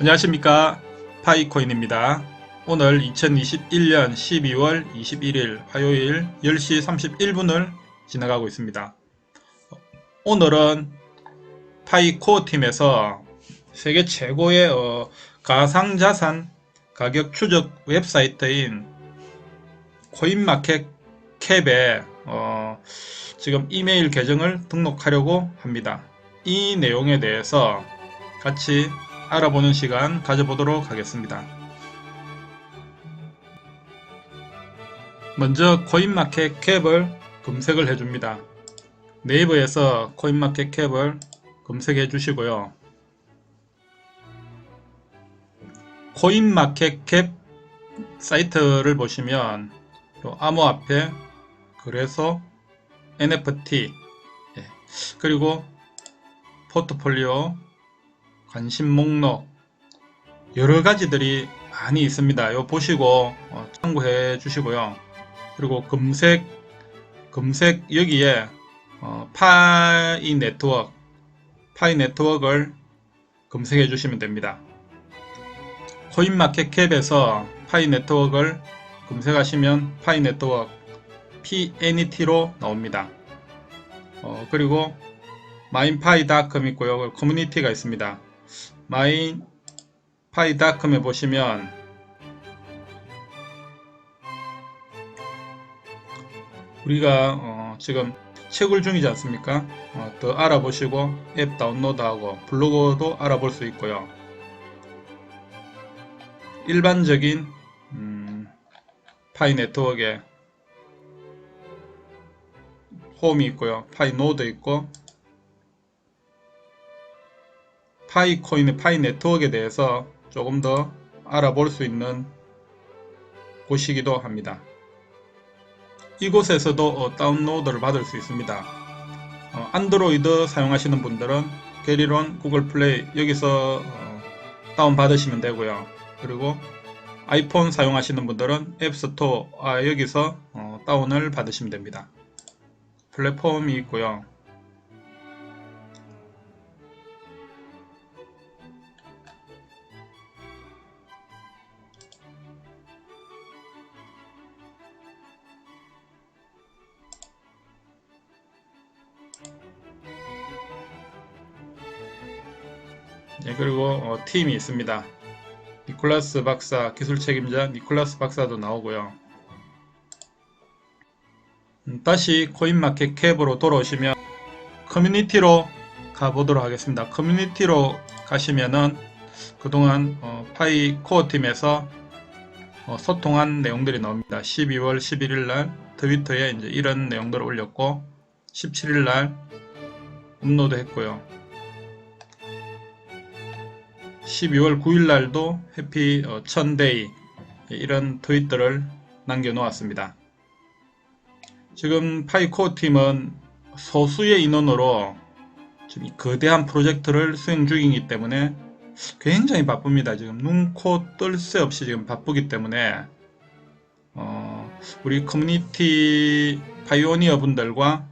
안녕하십니까 파이코인입니다. 오늘 2021년 12월 21일 화요일 10시 31분을 지나가고 있습니다. 오늘은 파이코어 팀에서 세계 최고의 어, 가상자산 가격 추적 웹사이트인 코인마켓 캡에 어, 지금 이메일 계정을 등록하려고 합니다. 이 내용에 대해서 같이 알아보는 시간 가져보도록 하겠습니다. 먼저 코인마켓 캡을 검색을 해줍니다. 네이버에서 코인마켓 캡을 검색해 주시고요. 코인마켓 캡 사이트를 보시면 요 암호화폐 그래서 NFT 예, 그리고 포트폴리오 관심 목록 여러 가지들이 많이 있습니다. 요 보시고 어, 참고해 주시고요. 그리고 검색 검색 여기에 어, 파이 네트워크 파이 네트워크를 검색해 주시면 됩니다. 코인마켓캡에서 파이 네트워크를 검색하시면 파이 네트워크 PNET로 나옵니다. 어, 그리고 마인파이닷컴 있고요. 커뮤니티가 있습니다. 마인 파이닷컴에 보시면 우리가 어, 지금 채굴 중이지 않습니까? 어, 더 알아보시고 앱 다운로드하고 블로그도 알아볼 수 있고요. 일반적인 음, 파이 네트워크에 홈이 있고요. 파이 노드 있고 파이 코인의 파이 네트워크에 대해서 조금 더 알아볼 수 있는 곳이기도 합니다. 이곳에서도 어, 다운로드를 받을 수 있습니다. 어, 안드로이드 사용하시는 분들은 게리론, 구글 플레이 여기서 어, 다운 받으시면 되고요. 그리고 아이폰 사용하시는 분들은 앱스토어 아, 여기서 어, 다운을 받으시면 됩니다. 플랫폼이 있고요. 네, 그리고 어, 팀이 있습니다. 니콜라스 박사, 기술 책임자 니콜라스 박사도 나오고요. 음, 다시 코인마켓 캡으로 돌아오시면 커뮤니티로 가보도록 하겠습니다. 커뮤니티로 가시면은 그동안 어, 파이 코어 팀에서 어, 소통한 내용들이 나옵니다. 12월 11일 날 트위터에 이제 이런 내용들을 올렸고 17일 날 업로드 했고요. 12월 9일 날도 해피 어, 천데이 이런 트윗들을 남겨 놓았습니다. 지금 파이코어 팀은 소수의 인원으로 지금 이 거대한 프로젝트를 수행 중이기 때문에 굉장히 바쁩니다. 지금 눈 코 뜰 새 없이 지금 바쁘기 때문에 어, 우리 커뮤니티 파이오니어 분들과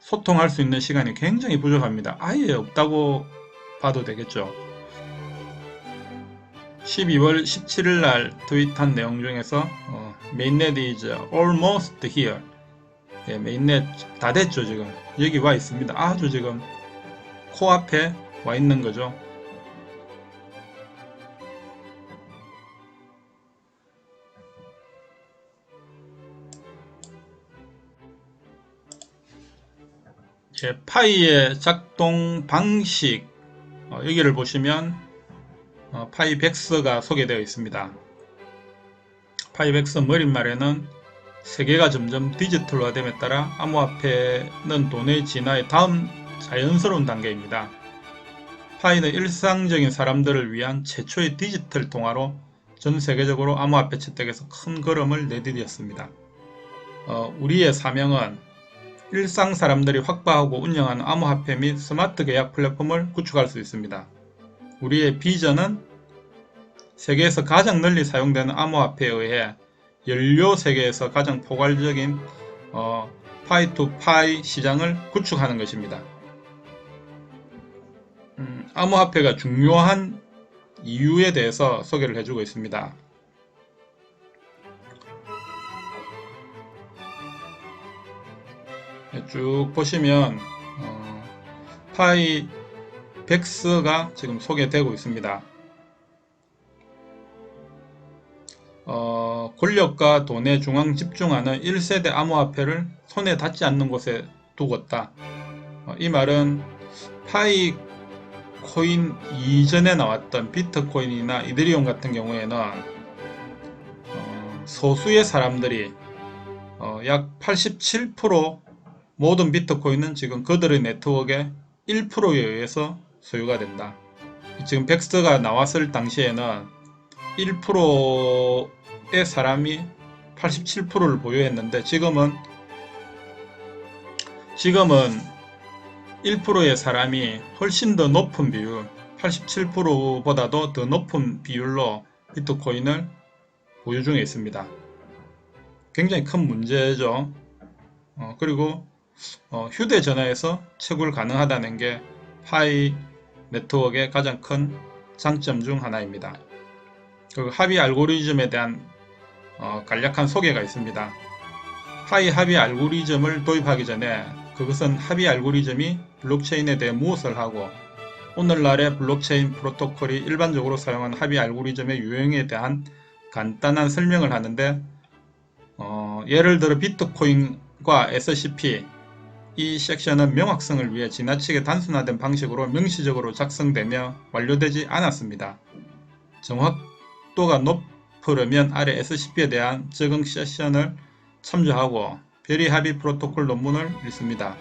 소통할 수 있는 시간이 굉장히 부족합니다. 아예 없다고 봐도 되겠죠. 12월 17일 날 트윗한 내용 중에서 어, mainnet is almost here. 예, 메인넷 다 됐죠 지금 여기 와 있습니다. 아주 지금 코앞에 와 있는 거죠. 예, 파이의 작동 방식 어, 여기를 보시면 어, 파이백스가 소개되어 있습니다. 파이백스 머릿말에는 세계가 점점 디지털화됨에 따라 암호화폐는 돈의 진화의 다음 자연스러운 단계입니다. 파이는 일상적인 사람들을 위한 최초의 디지털 통화로 전 세계적으로 암호화폐 채택에서 큰 걸음을 내디뎠습니다. 어, 우리의 사명은 일상 사람들이 확보하고 운영하는 암호화폐 및 스마트 계약 플랫폼을 구축할 수 있습니다. 우리의 비전은 세계에서 가장 널리 사용되는 암호화폐에 의해 연료 세계에서 가장 포괄적인 어, 파이 투 파이 시장을 구축하는 것입니다. 음, 암호화폐가 중요한 이유에 대해서 소개를 해주고 있습니다. 네, 쭉 보시면 어, 파이 백스가 지금 소개되고 있습니다. 어, 권력과 돈에 중앙 집중하는 1세대 암호화폐를 손에 닿지 않는 곳에 두었다. 어, 이 말은 파이 코인 이전에 나왔던 비트코인이나 이더리움 같은 경우에는 어, 소수의 사람들이 어, 약 87% 모든 비트코인은 지금 그들의 네트워크의 1%에 의해서 소유가 된다. 지금 백스가 나왔을 당시에는 1%의 사람이 87%를 보유했는데 지금은 지금은 1%의 사람이 훨씬 더 높은 비율, 87%보다도 더 높은 비율로 비트코인을 보유 중에 있습니다. 굉장히 큰 문제죠. 어, 그리고 어, 휴대전화에서 채굴 가능하다는 게 파이 네트워크의 가장 큰 장점 중 하나입니다. 그 합의 알고리즘에 대한 어, 간략한 소개가 있습니다. 파이 합의 알고리즘을 도입하기 전에 그것은 합의 알고리즘이 블록체인에 대해 무엇을 하고 오늘날의 블록체인 프로토콜이 일반적으로 사용하는 합의 알고리즘의 유형에 대한 간단한 설명을 하는데 어, 예를 들어 비트코인과 SCP 이 섹션은 명확성을 위해 지나치게 단순화된 방식으로 명시적으로 작성되며 완료되지 않았습니다. 정확도가 높으려면 아래 SCP에 대한 적응 세션을 참조하고 별의 합의 프로토콜 논문을 읽습니다.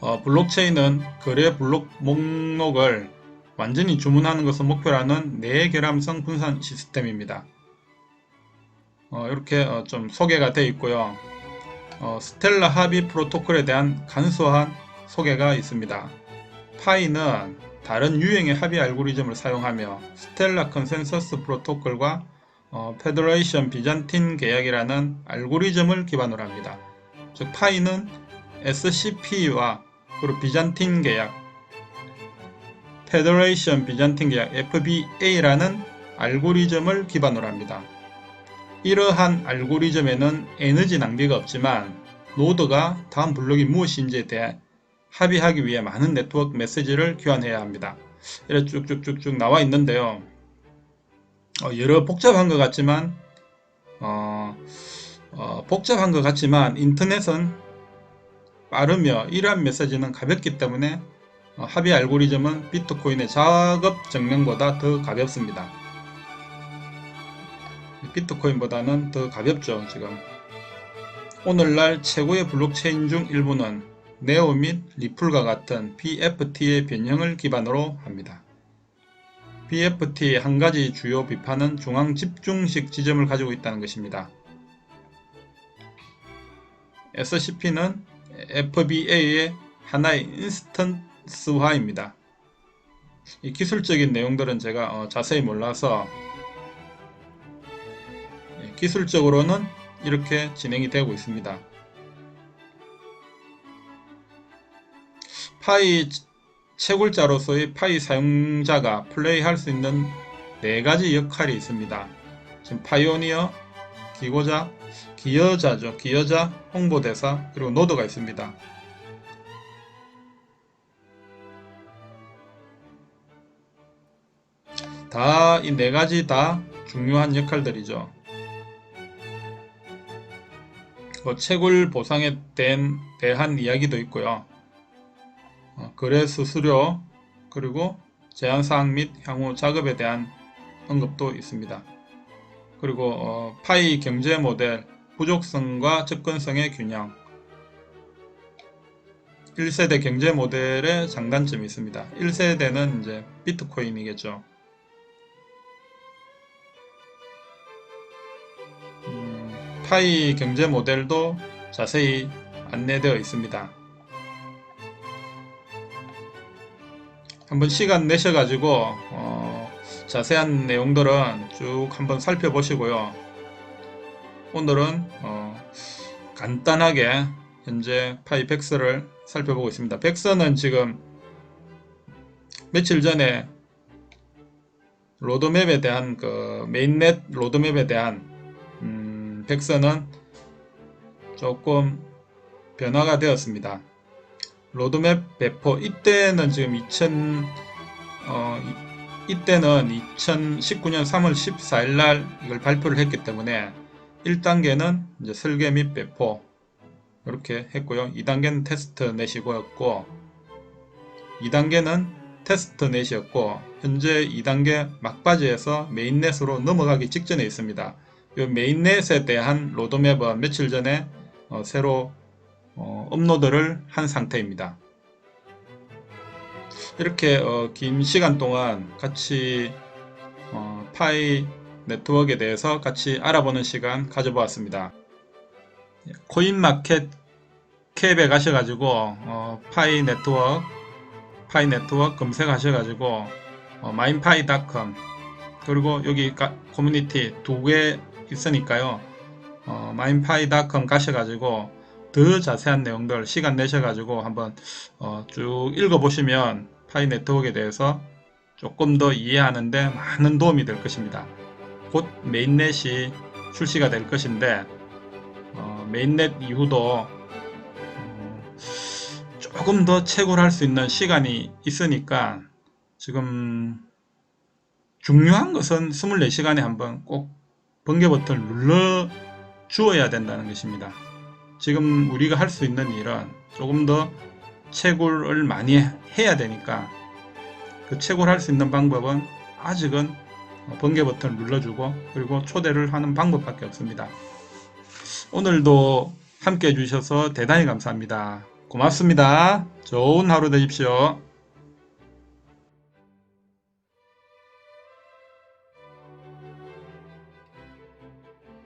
어, 블록체인은 거래 블록 목록을 완전히 주문하는 것을 목표로 하는 내결함성 분산 시스템입니다. 어, 이렇게 어, 좀 소개가 되어 있고요. 어, 스텔라 합의 프로토콜에 대한 간소한 소개가 있습니다. 파이는 다른 유형의 합의 알고리즘을 사용하며 스텔라 컨센서스 프로토콜과 어, 페더레이션 비잔틴 계약이라는 알고리즘을 기반으로 합니다. 즉 파이는 SCP와 그리고 비잔틴 계약, 페더레이션 비잔틴 계약 FBA라는 알고리즘을 기반으로 합니다. 이러한 알고리즘에는 에너지 낭비가 없지만 노드가 다음 블록이 무엇인지에 대해 합의하기 위해 많은 네트워크 메시지를 교환해야 합니다. 이렇게 쭉쭉쭉쭉 나와 있는데요. 어, 여러 복잡한 것 같지만 어, 어, 복잡한 것 같지만 인터넷은 빠르며 이러한 메시지는 가볍기 때문에 어, 합의 알고리즘은 비트코인의 작업 정량보다 더 가볍습니다. 비트코인보다는 더 가볍죠 지금. 오늘날 최고의 블록체인 중 일부는 네오 및 리플과 같은 BFT의 변형을 기반으로 합니다. BFT의 한 가지 주요 비판은 중앙 집중식 지점을 가지고 있다는 것입니다. SCP는 FBA의 하나의 인스턴스화입니다. 이 기술적인 내용들은 제가 어, 자세히 몰라서 예, 기술적으로는 이렇게 진행이 되고 있습니다. 파이 채굴자로서의 파이 사용자가 플레이할 수 있는 네 가지 역할이 있습니다. 지금 파이오니어, 기고자, 기여자죠. 기여자, 홍보대사, 그리고 노드가 있습니다. 다 이 네 가지 다 중요한 역할들이죠. 그 채굴 보상에 대한, 이야기도 있고요. 어, 거래 수수료 그리고 제한사항 및 향후 작업에 대한 언급도 있습니다. 그리고 어, 파이 경제 모델 부족성과 접근성의 균형 1세대 경제 모델의 장단점이 있습니다. 1세대는 이제 비트코인이겠죠. 파이 경제 모델도 자세히 안내되어 있습니다. 한번 시간 내셔가지고 어, 자세한 내용들은 쭉 한번 살펴보시고요. 오늘은 어, 간단하게 현재 파이 백스를 살펴보고 있습니다. 백스는 지금 며칠 전에 로드맵에 대한 그 메인넷 로드맵에 대한 음, 백서는 조금 변화가 되었습니다. 로드맵 배포 이때는 지금 2000 어, 이- 이때는 2019년 3월 14일 날 이걸 발표를 했기 때문에 1단계는 이제 설계 및 배포 이렇게 했고요. 2단계는 테스트 넷이고였고 2단계는 테스트 넷이었고 현재 2단계 막바지에서 메인넷으로 넘어가기 직전에 있습니다. 이 메인넷에 대한 로드맵은 며칠 전에 어, 새로 어, 업로드를 한 상태입니다. 이렇게 어, 긴 시간 동안 같이 어, 파이 네트워크에 대해서 같이 알아보는 시간 가져보았습니다. 코인마켓 캡에 가셔가지고 어, 파이 네트워크 파이 네트워크 검색하셔가지고 어, 마인파이닷컴 그리고 여기 가- 커뮤니티 두 개 있으니까요. 어, 마인파이닷컴 가셔가지고 더 자세한 내용들 시간 내셔가지고 한번 어, 쭉 읽어보시면 파이 네트워크에 대해서 조금 더 이해하는데 많은 도움이 될 것입니다. 곧 메인넷이 출시가 될 것인데 어, 메인넷 이후도 어, 조금 더 채굴할 수 있는 시간이 있으니까 지금 중요한 것은 24시간에 한번 꼭 번개 버튼을 눌러 주어야 된다는 것입니다. 지금 우리가 할 수 있는 일은 조금 더 채굴을 많이 해야 되니까 그 채굴할 수 있는 방법은 아직은 번개 버튼을 눌러주고 그리고 초대를 하는 방법밖에 없습니다. 오늘도 함께 해주셔서 대단히 감사합니다. 고맙습니다. 좋은 하루 되십시오.